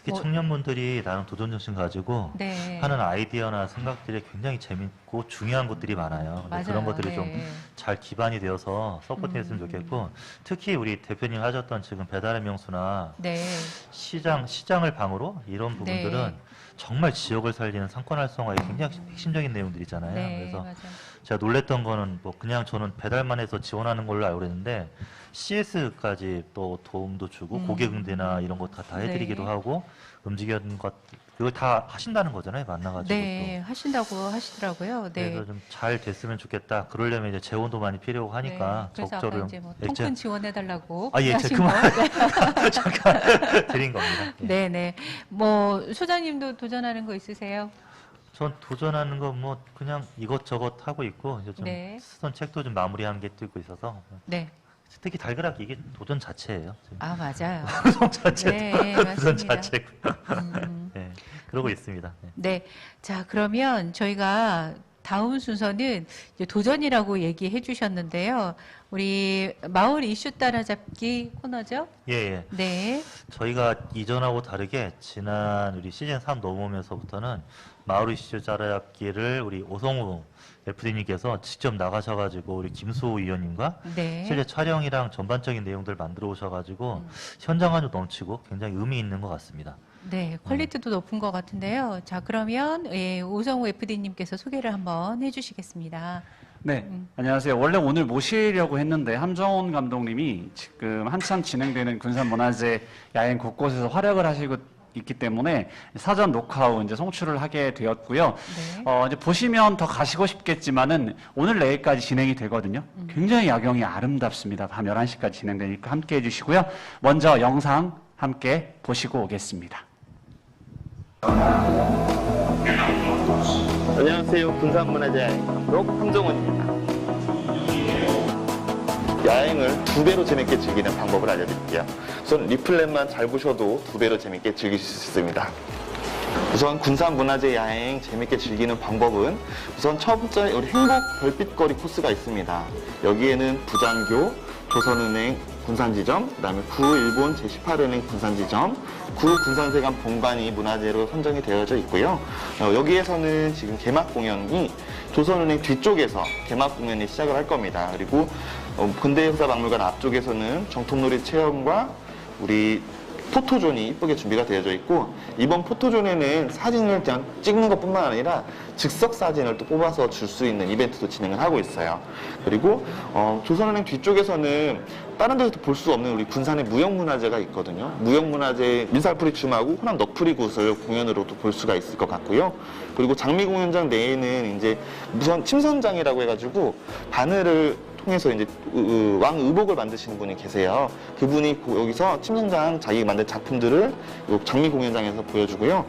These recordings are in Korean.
특히 뭐- 청년분들이 나는 도전 정신 가지고 네. 하는 아이디어나 생각들이 굉장히 재밌고 중요한 것들이 많아요. 근데 맞아요. 그런 것들이 네. 좀 잘 기반이 되어서 서포트했으면 음. 좋겠고 특히 우리 대표님 하셨던 지금 배달의 명수나 네. 시장 시장을 방으로 이런 부분들은 네. 정말 지역을 살리는 상권 활성화에 굉장히 핵심적인 내용들이잖아요. 네. 그래서 맞아요. 제가 놀랬던 거는 뭐 그냥 저는 배달만 해서 지원하는 걸로 알고 있는데 CS까지 또 도움도 주고 음. 고객 응대나 이런 거다다 해드리기도 네. 하고 움직이는 것 그걸 다 하신다는 거잖아요 만나가지고 네, 하신다고 하시더라고요. 또. 네. 그래서 좀 잘 됐으면 좋겠다. 그러려면 이제 재원도 많이 필요하고 하니까 네. 적절히 이제 뭐 예, 통큰 제- 지원해달라고 아, 예, 거. 그만 잠깐 드린 겁니다. 예. 네, 네. 뭐 소장님도 도전하는 거 있으세요? 전 도전하는 거뭐 그냥 이것저것 하고 있고 이제 좀 네. 쓰던 책도 좀 마무리한 게또 있고 있어서 네. 특히 달그락 이게 도전 자체예요. 아 맞아요. 도전 자체 네, 도전. 자체고요. 음, 네, 그러고 있습니다. 네. 네. 자 그러면 저희가 다음 순서는 도전이라고 얘기해 주셨는데요. 우리 마을 이슈 따라잡기 코너죠? 예, 예. 네. 저희가 이전하고 다르게 지난 우리 시즌 3 넘어오면서부터는 마을 이슈 짜라잡기를 우리 오성우 FD님께서 직접 나가셔가지고 우리 김수호 위원님과 네. 실제 촬영이랑 전반적인 내용들 만들어 오셔가지고 음. 현장감도 넘치고 굉장히 의미 있는 것 같습니다. 네, 퀄리티도 높은 것 같은데요. 자, 그러면 예, 오성우 FD님께서 소개를 한번 해주시겠습니다. 네, 음. 안녕하세요. 원래 오늘 모시려고 했는데 함정훈 감독님이 지금 한참 진행되는 군산문화재 야행 곳곳에서 활약을 하시고 있기 때문에 사전 녹화 후 이제 송출을 하게 되었고요. 네. 어, 이제 보시면 더 가시고 싶겠지만은 오늘 내일까지 진행이 되거든요. 음. 굉장히 야경이 아름답습니다. 밤 11시까지 진행되니까 함께 해주시고요. 먼저 영상 함께 보시고 오겠습니다. 안녕하세요. 군산문화재 감독 함정원입니다. 야행을 두 배로 재밌게 즐기는 방법을 알려드릴게요. 우선 리플렛만 잘 보셔도 두 배로 재밌게 즐길 수 있습니다. 우선 군산문화재 야행 재밌게 즐기는 방법은 우선 첫 번째 우리 행복 별빛거리 코스가 있습니다. 여기에는 부장교, 조선은행 군산지점, 그 다음에 구일본 제18은행 군산지점, 구 군산세관 본관이 문화재로 선정이 되어져 있고요. 어, 여기에서는 지금 개막 공연이 조선은행 뒤쪽에서 개막 공연이 시작을 할 겁니다. 그리고 어, 근대 역사 박물관 앞쪽에서는 정통놀이 체험과 우리 포토존이 이쁘게 준비가 되어져 있고 이번 포토존에는 사진을 그냥 찍는 것뿐만 아니라 즉석 사진을 또 뽑아서 줄 수 있는 이벤트도 진행을 하고 있어요. 그리고 어, 조선은행 뒤쪽에서는 다른 데서 볼 수 없는 우리 군산의 무형문화재가 있거든요. 무형문화재 민살풀이 춤하고 호남 넋풀이 굿을 공연으로도 볼 수가 있을 것 같고요. 그리고 장미 공연장 내에는 이제 무선 침선장이라고 해가지고 바늘을 통해서 이제 의- 의- 왕 의복을 만드시는 분이 계세요. 그분이 고- 여기서 침선장 자기가 만든 작품들을 요 장미 공연장에서 보여주고요.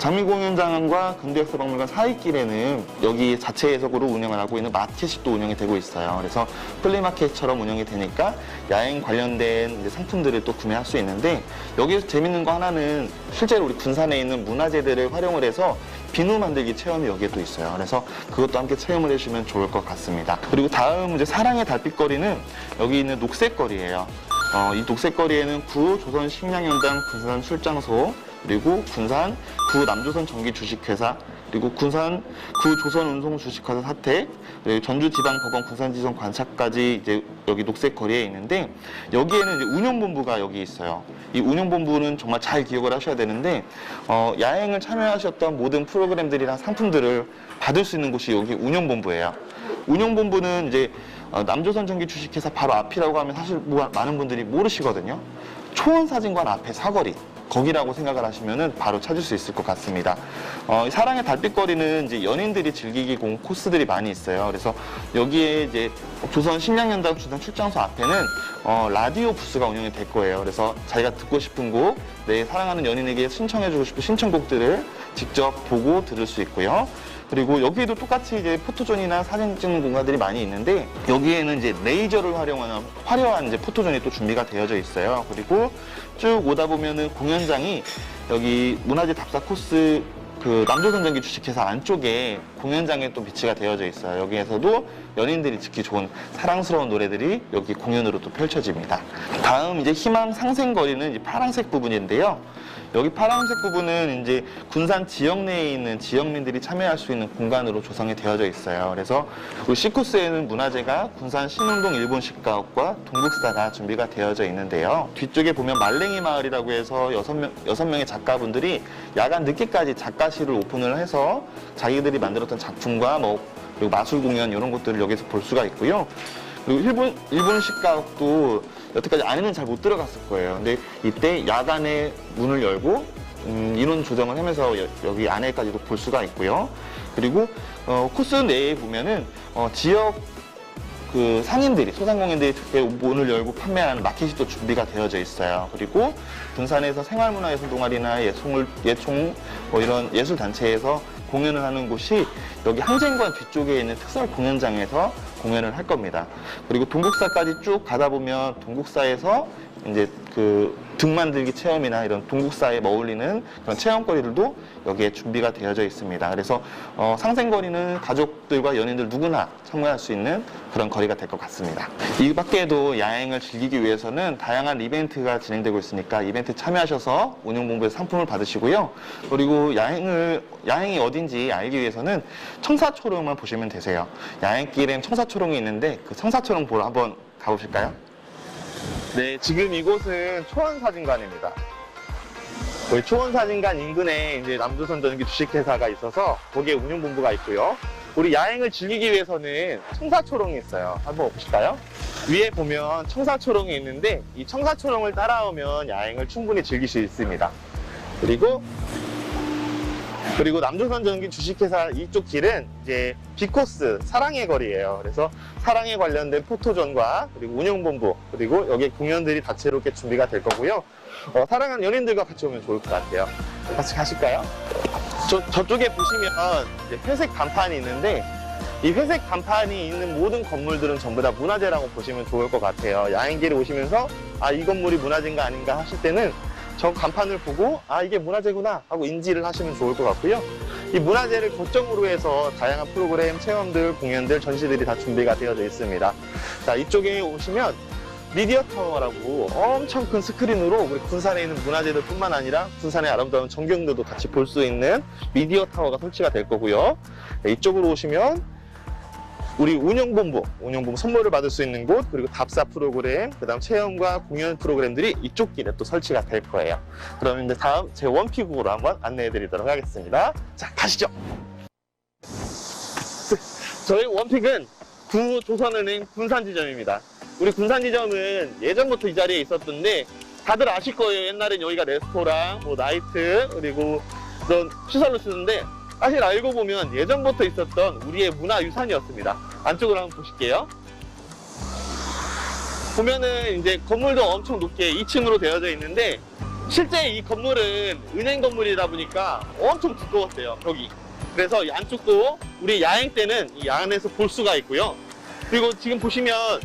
장미 공연장과 근대역사박물관 사이길에는 여기 자체 해석으로 운영을 하고 있는 마켓이 또 운영이 되고 있어요. 그래서 플리마켓처럼 운영이 되니까 야행 관련된 상품들을 또 구매할 수 있는데 여기서 재밌는 거 하나는 실제로 우리 군산에 있는 문화재들을 활용을 해서 비누 만들기 체험이 여기에 또 있어요. 그래서 그것도 함께 체험을 해주시면 좋을 것 같습니다. 그리고 다음 이제 사랑의 달빛거리는 여기 있는 녹색거리예요. 어, 이 녹색거리에는 구 조선 식량연장 군산 출장소 그리고 군산 구 남조선 전기 주식회사 그리고 군산 구 조선 운송 주식회사 사택 그리고 전주지방법원 군산지선 관차까지 이제 여기 녹색 거리에 있는데 여기에는 이제 운영본부가 여기 있어요. 이 운영본부는 정말 잘 기억을 하셔야 되는데 어, 야행을 참여하셨던 모든 프로그램들이랑 상품들을 받을 수 있는 곳이 여기 운영본부예요. 운영본부는 이제 어, 남조선 전기 주식회사 바로 앞이라고 하면 사실 뭐- 많은 분들이 모르시거든요. 초원사진관 앞에 사거리 거기라고 생각을 하시면은 바로 찾을 수 있을 것 같습니다. 어, 이 사랑의 달빛거리는 이제 연인들이 즐기기 공 코스들이 많이 있어요. 그래서 여기에 이제 조선 식량연당 주상 출장소 앞에는 어, 라디오 부스가 운영이 될 거예요. 그래서 자기가 듣고 싶은 곡, 내 사랑하는 연인에게 신청해주고 싶은 신청곡들을 직접 보고 들을 수 있고요. 그리고 여기에도 똑같이 이제 포토존이나 사진 찍는 공간들이 많이 있는데 여기에는 이제 레이저를 활용하는 화려한 이제 포토존이 또 준비가 되어져 있어요. 그리고 쭉 오다 보면은 공연장이 여기 문화재 답사 코스 그 남조선 전기 주식회사 안쪽에 공연장에 또 비치가 되어져 있어요. 여기에서도 연인들이 듣기 좋은 사랑스러운 노래들이 여기 공연으로 또 펼쳐집니다. 다음 이제 희망 상생거리는 이제 파란색 부분인데요. 여기 파란색 부분은 이제 군산 지역 내에 있는 지역민들이 참여할 수 있는 공간으로 조성이 되어져 있어요. 그래서 우리 C코스에는 문화재가 군산 신흥동 일본식 가옥과 동국사가 준비가 되어져 있는데요. 뒤쪽에 보면 말랭이 마을이라고 해서 여섯 명 여섯 명의 작가분들이 야간 늦게까지 작가실을 오픈을 해서 자기들이 만들었던 작품과 뭐 그리고 마술 공연 이런 것들을 여기서 볼 수가 있고요. 그리고 일본 일본식 가옥도 여태까지 안에는 잘 못 들어갔을 거예요. 근데 이때 야간에 문을 열고 음, 인원 조정을 하면서 여, 기 안에까지도 볼 수가 있고요. 그리고 어, 코스 내에 보면은 어, 지역 그 상인들이 소상공인들이 문을 열고 판매하는 마켓이 또 준비가 되어져 있어요. 그리고 군산에서 생활문화예술 동아리나 예송을 예총 뭐 이런 예술 단체에서 공연을 하는 곳이 여기 항쟁관 뒤쪽에 있는 특설 공연장에서 공연을 할 겁니다. 그리고 동국사까지 쭉 가다 보면 동국사에서 이제 그 등 만들기 체험이나 이런 동국사에 어울리는 그런 체험거리들도 여기에 준비가 되어져 있습니다. 그래서 어, 상생거리는 가족들과 연인들 누구나 참가할 수 있는 그런 거리가 될 것 같습니다. 이 밖에도 야행을 즐기기 위해서는 다양한 이벤트가 진행되고 있으니까 이벤트 참여하셔서 운영본부에서 상품을 받으시고요. 그리고 야행을 야행이 어딘지 알기 위해서는 청사초롱만 보시면 되세요. 야행길엔 청사초롱이 있는데 그 청사초롱 보러 한번 가보실까요? 네, 지금 이곳은 초원사진관입니다. 거기 초원사진관 인근에 이제 남조선 전기 주식회사가 있어서 거기에 운영본부가 있고요. 우리 야행을 즐기기 위해서는 청사초롱이 있어요. 한번 보실까요? 위에 보면 청사초롱이 있는데 이 청사초롱을 따라오면 야행을 충분히 즐길 수 있습니다. 그리고 그리고 남조선 전기 주식회사 이쪽 길은 이제 비코스 사랑의 거리예요. 그래서 사랑에 관련된 포토존과 그리고 운영본부 그리고 여기 공연들이 다채롭게 준비가 될 거고요. 어, 사랑하는 연인들과 같이 오면 좋을 것 같아요. 같이 가실까요? 저, 저쪽에 보시면 회색 간판이 있는데 이 회색 간판이 있는 모든 건물들은 전부 다 문화재라고 보시면 좋을 것 같아요. 야행길에 오시면서 아, 이 건물이 문화재인가 아닌가 하실 때는 저 간판을 보고 아 이게 문화재구나 하고 인지를 하시면 좋을 것 같고요. 이 문화재를 고점으로 해서 다양한 프로그램, 체험들, 공연들, 전시들이 다 준비가 되어져 있습니다. 자 이쪽에 오시면 미디어 타워라고 엄청 큰 스크린으로 우리 군산에 있는 문화재들 뿐만 아니라 군산의 아름다운 전경들도 같이 볼 수 있는 미디어 타워가 설치가 될 거고요. 네, 이쪽으로 오시면 우리 운영본부, 운영본부 선물을 받을 수 있는 곳, 그리고 답사 프로그램, 그 다음 체험과 공연 프로그램들이 이쪽 길에 또 설치가 될 거예요. 그러면 이제 다음 제 원픽으로 한번 안내해 드리도록 하겠습니다. 자, 가시죠. 저희 원픽은 구조선은행 군산지점입니다. 우리 군산지점은 예전부터 이 자리에 있었던데 다들 아실 거예요. 옛날엔 여기가 레스토랑, 뭐 나이트, 그리고 그런 시설로 쓰는데 사실 알고 보면 예전부터 있었던 우리의 문화유산이었습니다. 안쪽으로 한번 보실게요. 보면은 이제 건물도 엄청 높게 2층으로 되어져 있는데 실제 이 건물은 은행 건물이다 보니까 엄청 두꺼웠대요, 벽이. 그래서 이 안쪽도 우리 야행 때는 이 안에서 볼 수가 있고요. 그리고 지금 보시면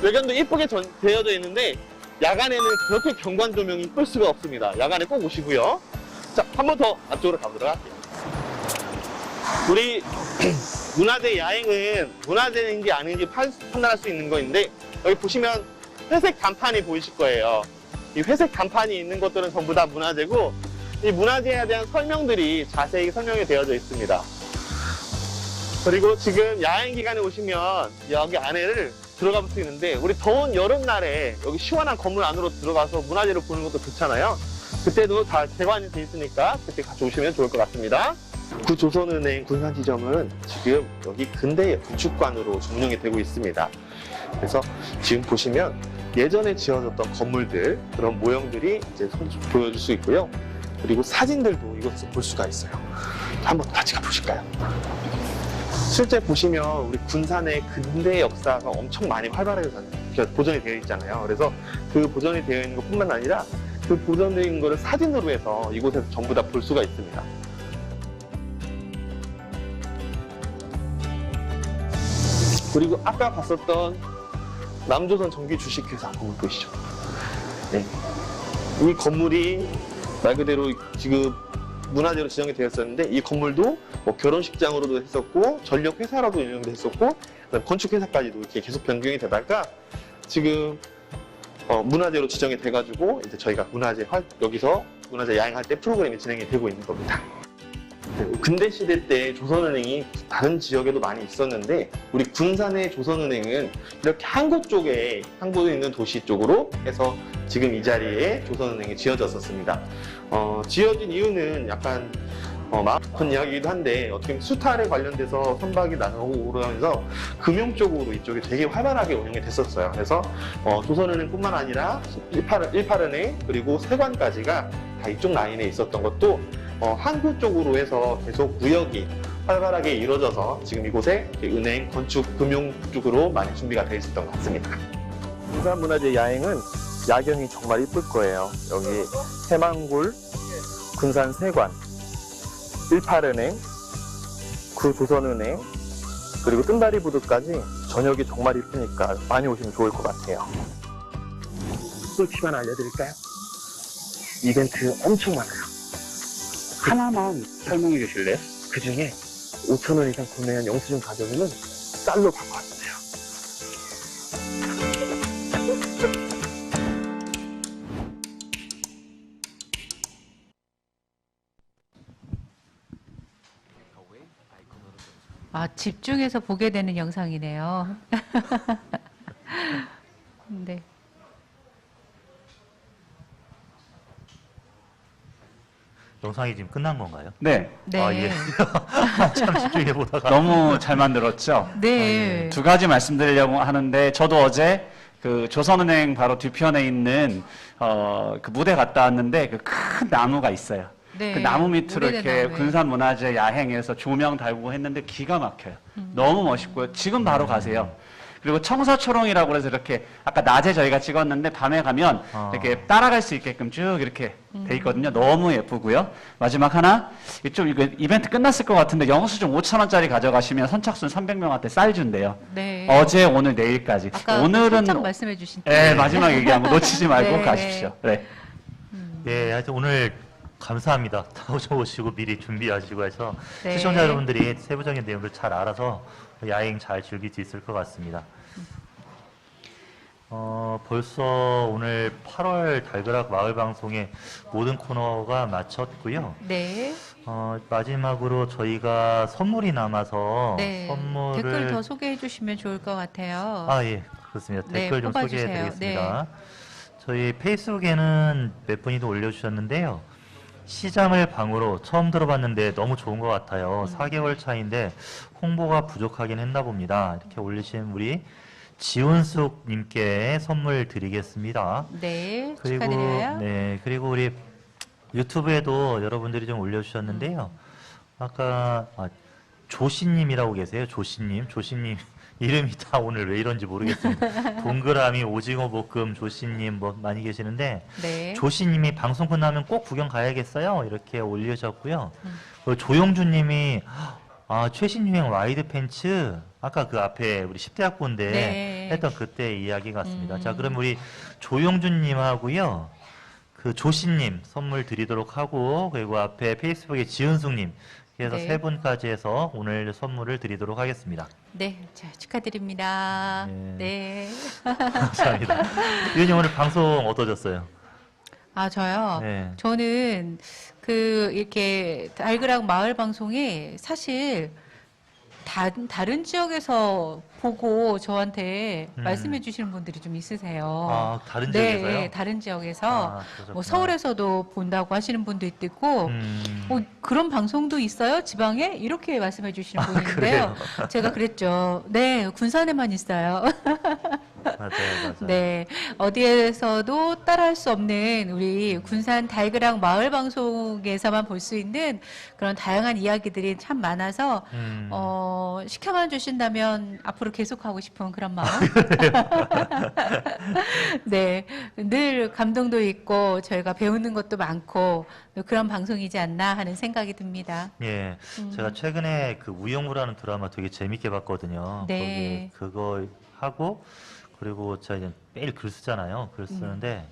외관도 이쁘게 전- 되어져 있는데 야간에는 그렇게 경관 조명이 이쁠 수가 없습니다. 야간에 꼭 오시고요. 자, 한 번더 앞쪽으로 가보도록 할게요. 우리 문화재 야행은 문화재인지 아닌지 판- 판단할 수 있는 거인데 여기 보시면 회색 간판이 보이실 거예요. 이 회색 간판이 있는 것들은 전부 다 문화재고 이 문화재에 대한 설명들이 자세히 설명이 되어져 있습니다. 그리고 지금 야행 기간에 오시면 여기 안에를 들어가 볼 수 있는데 우리 더운 여름날에 여기 시원한 건물 안으로 들어가서 문화재를 보는 것도 좋잖아요. 그때도 다 개관이 돼 있으니까 그때 같이 오시면 좋을 것 같습니다. 구조선은행 군산지점은 지금 여기 근대 건축관으로 운영이 되고 있습니다. 그래서 지금 보시면 예전에 지어졌던 건물들 그런 모형들이 이제 손- 보여줄 수 있고요. 그리고 사진들도 이곳에서 볼 수가 있어요. 한번 같이 가보실까요? 실제 보시면 우리 군산의 근대 역사가 엄청 많이 활발하게 자- 보존이 되어 있잖아요. 그래서 그 보존이 되어 있는 것뿐만 아니라 그 있는 거를 사진으로 해서 이곳에서 전부 다 볼 수가 있습니다. 그리고 아까 봤었던 남조선 전기 주식회사 건물 보이시죠? 네. 이 건물이 말 그대로 지금 문화재로 지정이 되었었는데 이 건물도 뭐 결혼식장으로도 했었고 전력 회사로도 운영도 했었고 건축 회사까지도 이렇게 계속 변경이 되다가 지금 어, 문화재로 지정이 돼가지고 이제 저희가 문화재 활- 여기서 문화재 야행할 때 프로그램이 진행이 되고 있는 겁니다. 그 근대 시대 때 조선은행이 다른 지역에도 많이 있었는데 우리 군산의 조선은행은 이렇게 항구 쪽에 항구에 있는 도시 쪽으로 해서 지금 이 자리에 조선은행이 지어졌었습니다. 어, 지어진 이유는 약간 어, 마음 아픈 이야기이기도 한데 어떻게 보면 수탈에 관련돼서 선박이 나오고 그러면서 금융 쪽으로 이쪽이 되게 활발하게 운영이 됐었어요. 그래서 어, 조선은행뿐만 아니라 18, 18은행 그리고 세관까지가 다 이쪽 라인에 있었던 것도 어, 항구 쪽으로 해서 계속 무역이 활발하게 이루어져서 지금 이곳에 은행, 건축, 금융 쪽으로 많이 준비가 되어 있었던 것 같습니다. 군산문화재 야행은 야경이 정말 이쁠 거예요. 여기 해망굴, 군산 세관, 18은행, 구조선은행, 그리고 뜬다리 부두까지 저녁이 정말 이쁘니까 많이 오시면 좋을 것 같아요. 꿀팁 하나 알려드릴까요? 이벤트 엄청 많아요. 하나만 설명해 주실래요? 그 중에 5천원 이상 구매한 영수증 가져오면 쌀로 바꿔왔어요. 아, 집중해서 보게 되는 영상이네요. 네. 영상이 지금 끝난 건가요? 네, 네. 아, 예. 참 집중해 보다가 너무 잘 만들었죠. 네. 두 가지 말씀드리려고 하는데 저도 어제 그 조선은행 바로 뒤편에 있는 어, 그 무대 갔다 왔는데 그 큰 나무가 있어요. 네. 그 나무 밑으로 이렇게 나무에. 군산문화재 야행해서 조명 달고 했는데 기가 막혀요. 음. 너무 멋있고요. 지금 바로 가세요. 그리고 청사초롱이라고 해서 이렇게 아까 낮에 저희가 찍었는데 밤에 가면 아. 이렇게 따라갈 수 있게끔 쭉 이렇게 음. 돼 있거든요. 너무 예쁘고요. 마지막 하나 좀 이거 이벤트 끝났을 것 같은데 영수증 5천 원짜리 가져가시면 선착순 300명한테 쌀 준대요. 네. 어제 오늘 내일까지. 아까 오늘은 살짝 말씀해 주신 예, 마지막 얘기한 거 놓치지 말고 네. 가십시오. 네. 예, 하여튼 오늘 감사합니다. 다 오셔보시고 미리 준비하시고 해서 네. 시청자 여러분들이 세부적인 내용을 잘 알아서 야행 잘 즐길 수 있을 것 같습니다. 어, 벌써 오늘 8월 달그락 마을 방송의 모든 코너가 마쳤고요. 네. 어, 마지막으로 저희가 선물이 남아서 네. 선물을 댓글 더 소개해 주시면 좋을 것 같아요. 아, 예. 그렇습니다. 네, 댓글 좀 뽑아주세요. 네. 소개해 드리겠습니다. 저희 페이스북에는 몇 분이 도 올려주셨는데요. 시장을 방으로 처음 들어봤는데 너무 좋은 것 같아요. 음. 4개월 차인데 홍보가 부족하긴 했나 봅니다. 이렇게 올리신 우리 지훈숙님께 선물 드리겠습니다. 네. 그리고 축하드려요. 네 그리고 우리 유튜브에도 여러분들이 좀 올려주셨는데요. 아까 아, 조씨님이라고 계세요. 조씨님, 조씨님 이름이 다 오늘 왜 이런지 모르겠습니다. 동그라미 오징어 볶음 조씨님 뭐 많이 계시는데 네. 조씨님이 방송 끝나면 꼭 구경 가야겠어요. 이렇게 올리셨고요. 음. 그리고 조용주님이 아 최신 유행 와이드 팬츠 아까 그 앞에 우리 10대 학부인데 네. 했던 그때 이야기 같습니다. 음. 자 그럼 우리 조용준님하고요. 그 조씨님 선물 드리도록 하고 그리고 앞에 페이스북에 지은숙님 그래서 네. 세 분까지 해서 오늘 선물을 드리도록 하겠습니다. 네. 자, 축하드립니다. 네. 네. 감사합니다. 위원님 오늘 방송 어떠셨어요? 아, 저요. 네. 저는 그 이렇게 달그락 마을 방송에 사실 다, 다른 지역에서 보고 저한테 음. 말씀해 주시는 분들이 좀 있으세요. 아 다른 네, 지역에서요? 네, 다른 지역에서 아, 그러셨구나. 뭐 서울에서도 본다고 하시는 분도 있고 음. 어, 그런 방송도 있어요 지방에 이렇게 말씀해 주시는 분이 있는데요. 그래요? 제가 그랬죠. 네, 군산에만 있어요. 맞아요, 맞아요. 네, 어디에서도 따라할 수 없는 우리 군산 달그락 마을 방송에서만 볼 수 있는 그런 다양한 이야기들이 참 많아서 음. 어, 시켜만 주신다면 앞으로 계속하고 싶은 그런 마음. 네, 늘 감동도 있고 저희가 배우는 것도 많고 그런 방송이지 않나 하는 생각이 듭니다. 예, 음. 제가 최근에 그 우영우라는 드라마 되게 재밌게 봤거든요. 네. 거기 그거 하고 그리고 제가 이제 매일 글 쓰잖아요. 글 쓰는데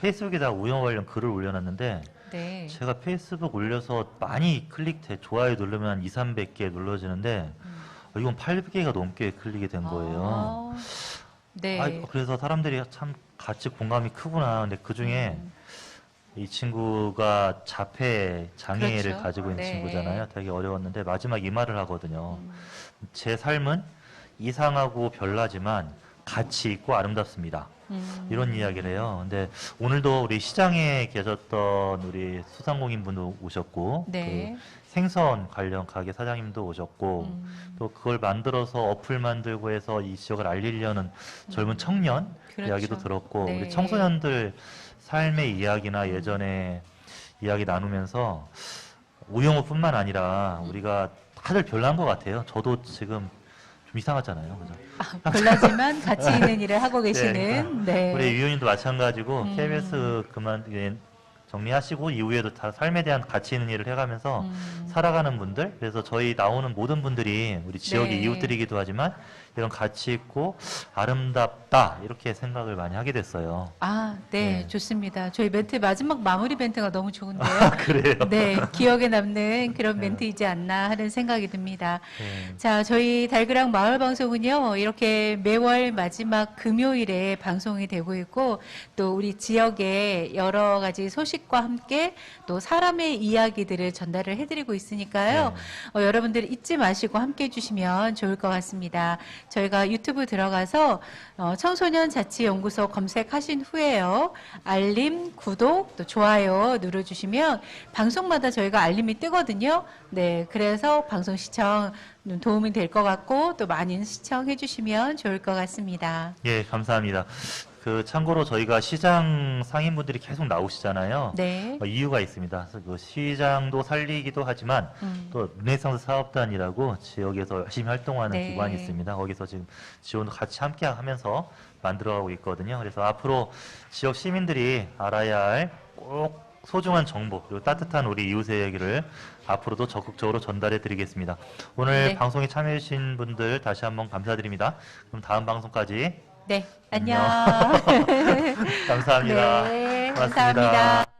페이스북에다 우영우 관련 글을 올려놨는데 네. 제가 페이스북 올려서 많이 클릭돼 좋아요 누르면 한 2, 300개 눌러지는데 어, 이건 800개가 넘게 클릭이 된 거예요. 아, 네. 아, 그래서 사람들이 참 같이 공감이 크구나. 근데 그 중에 음. 이 친구가 자폐 장애를 그렇죠. 가지고 있는 네. 친구잖아요. 되게 어려웠는데 마지막 이 말을 하거든요. 음. 제 삶은 이상하고 별나지만 가치 있고 아름답습니다. 음. 이런 이야기를 해요. 근데 오늘도 우리 시장에 계셨던 우리 소상공인 분도 오셨고 네. 그 생선 관련 가게 사장님도 오셨고 음. 또 그걸 만들어서 어플 만들고 해서 이 지역을 알리려는 젊은 청년 그렇죠. 이야기도 들었고 네. 우리 청소년들 삶의 이야기나 예전에 이야기 나누면서 우영우뿐만 아니라 음. 우리가 다들 별난 것 같아요. 저도 지금 좀 이상하잖아요. 그죠? 별나지만 가치 있는 일을 하고 네, 계시는 네. 우리 유현님도 마찬가지고 음. KBS 그만 예, 정리하시고 이후에도 다 삶에 대한 가치 있는 일을 해가면서 음. 살아가는 분들 그래서 저희 나오는 모든 분들이 우리 지역의 네. 이웃들이기도 하지만 이런 가치 있고 아름답다 이렇게 생각을 많이 하게 됐어요. 아, 네, 네. 좋습니다. 저희 멘트 마지막 마무리 멘트가 너무 좋은데요. 그래요. 네, 기억에 남는 그런 네. 멘트이지 않나 하는 생각이 듭니다. 네. 자, 저희 달그락 마을 방송은요, 이렇게 매월 마지막 금요일에 방송이 되고 있고, 또 우리 지역의 여러 가지 소식과 함께 또 사람의 이야기들을 전달을 해드리고 있으니까요. 네. 어, 여러분들 잊지 마시고 함께 해주시면 좋을 것 같습니다. 저희가 유튜브 들어가서 어, 청소년 자치연구소 검색하신 후에요. 알림, 구독, 또 좋아요 눌러주시면 방송마다 저희가 알림이 뜨거든요. 네, 그래서 방송 시청 도움이 될 것 같고 또 많이 시청해 주시면 좋을 것 같습니다. 예, 감사합니다. 그 참고로 저희가 시장 상인분들이 계속 나오시잖아요. 네. 어, 이유가 있습니다. 그래서 그 시장도 살리기도 하지만 음. 또 르네상스 사업단이라고 지역에서 열심히 활동하는 네. 기관이 있습니다. 거기서 지금 지원도 같이 함께 하면서 만들어가고 있거든요. 그래서 앞으로 지역 시민들이 알아야 할 꼭 소중한 정보 그리고 따뜻한 우리 이웃의 얘기를 앞으로도 적극적으로 전달해 드리겠습니다. 오늘 네. 방송에 참여해 주신 분들 다시 한번 감사드립니다. 그럼 다음 방송까지 네, 안녕. 감사합니다. 네, 고맙습니다. 감사합니다.